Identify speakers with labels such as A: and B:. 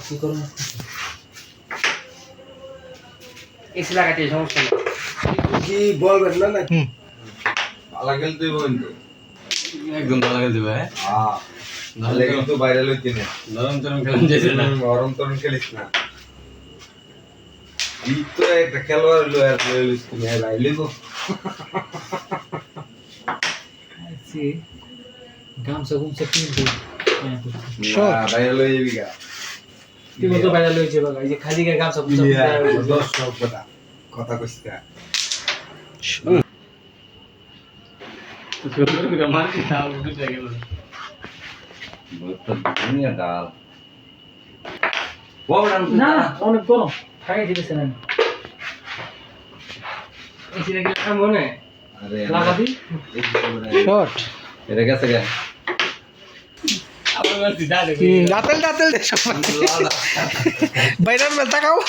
A: কি করুন এসি লাগাতে সমস্যা নেই।
B: কি বলবেন না না ভালো খেলতে কিন্তু।
C: একদম ভালো খেলতে ভাই
B: হ্যাঁ? ভালো কিন্তু বাইরে লইতে না
C: নরম চরম খেলেন না।
B: তরম খেলিস না। তো একটা খেলোয়াড় লো আর লইলিস তুমি
A: গামছা গুমছা কিনতে
D: Short.
B: না, বাইরে লই যাবি
A: তুই এই যে খালি গায়ে গামছা গুমছা
B: দশ সব কথা কথা কইস না
C: মারছি তাও উঠে গেল
B: দুনিয়া ডাল।
A: না অনেক গরম। খাই দিতেছে না এসি লাগিয়ে মনে লাগাবি
D: শর্ট
B: এটা গেছে গে।
D: जातल जातल. त्याच्यामध्ये बैलांना मिळता का हो?